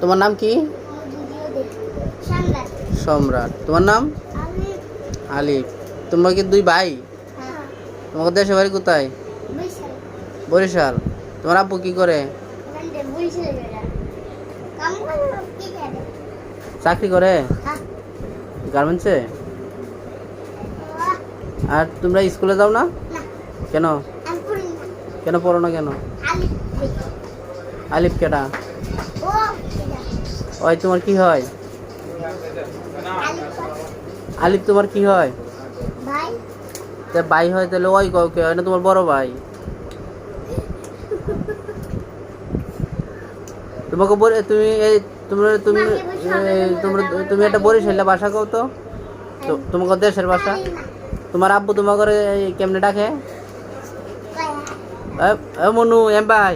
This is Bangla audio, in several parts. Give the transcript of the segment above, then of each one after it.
তোমার নাম কি? সম্রাট। তোমার নাম? আলিফ। তোমরা কি দুই ভাই? হ্যাঁ। তোমার দেশের বাড়ি কোথায়? বরিশাল। তোমার আব্বু কি করে? চাকরি করে? হ্যাঁ। গার্মেন্টসে? আর তোমরা স্কুলে যাও না? কেন? কেন পড়ো না কেন? আলিফ। কেটা ওই তোমার কি হয়? আলি আলিফ তোমার কি হয়? ভাই তা ভাই হয় তাহলে ওই কও কে হয় না তোমার বড় ভাই? তোমাকে বলে তুমি এই তোমরা তুমি তোমরা তুমি একটা বরিশালের ভাষা কও তো। তো- তোমাকে দেশের ভাষা না তোমার আব্বু তোমাকে কেমনে ডাকে? মনু এম ভাই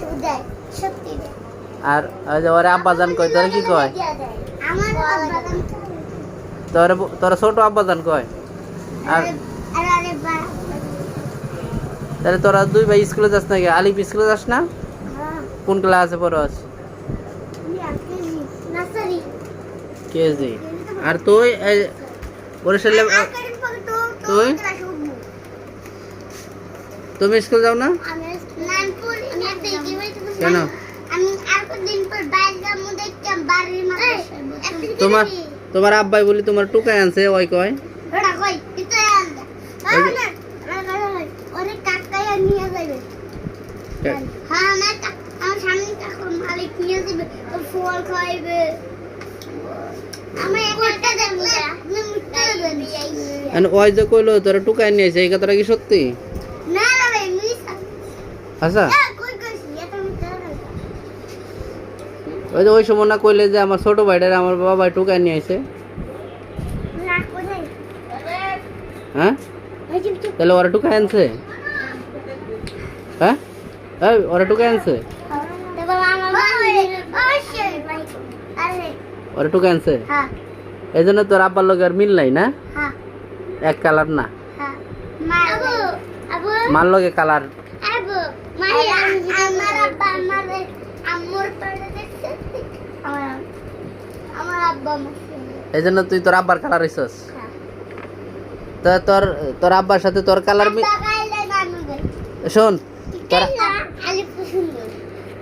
তো দেয় সত্যি দেয়। আর ওই যে ওরে আব্বা জান কয় তোরে কি কয়? আব্বা জান তোরে ব- ছোট আব্বা জান কয়। আর আরে আরে আরে তাহলে তোরা দুই ভাই স্কুলে যাস নাকি? আলিফ স্কুলে যাস না? হ্যাঁ। কোন ক্লাসে পড়স? কেজি আর তুই বরিশালে তুই? তুমি স্কুল যাও না? কেন? আমি আর কদিন পর বাইরে যাব দেখতাম বাড়ির মাথায় তোমার তোমার আব্বাই বলি তোমার টুকাই আনছে ওই কয়। হ্যাঁ আমার আমার সামনে কাকুর মালিক নিয়ে যাবে ফল খাইবে ওই যে কইলো তোরা টুকাই নিয়েছে এই কথাটা কি সত্যি? ভাই আচ্ছা। ওই যে ওই সময় না কইলে যে আমার ছোট ভাইটার আমার বাবা টুকাই নিয়ে হ্যাঁ? তাহলে ওরা টুকাই আনছে? হ্যাঁ? ওরা টুকাই আনছে? ওরা টুকাই আনছে? হ্যাঁ। এই জন্য তোর আব্বার লোক আর মিল নাই না? হ্যাঁ। এক কালার না। হ্যাঁ। মার লগে কালার। আবু আমার আব্বা আমার আম্মুর পরে দেখছে আমার আমার আব্বা মাসি এই জন্য তুই তোর আব্বার কালার হইছস? তো তোর তোর আব্বার সাথে তোর কালার শোন তোর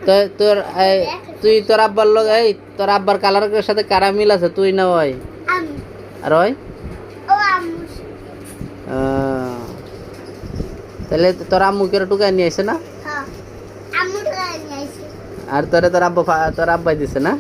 তো তোর এই, তুই তোর আব্বার লোক এই তোর আব্বার কালারের সাথে কারা মিল আছে? তুই না ওই? আর ওই? ও আম্মু। আহ, তাহলে তোর আম্মু কেন টুকাই নিয়ে আসে না? হ্যাঁ। আর তোরে তোর আব্বা তোর আব্বাই দিছে না?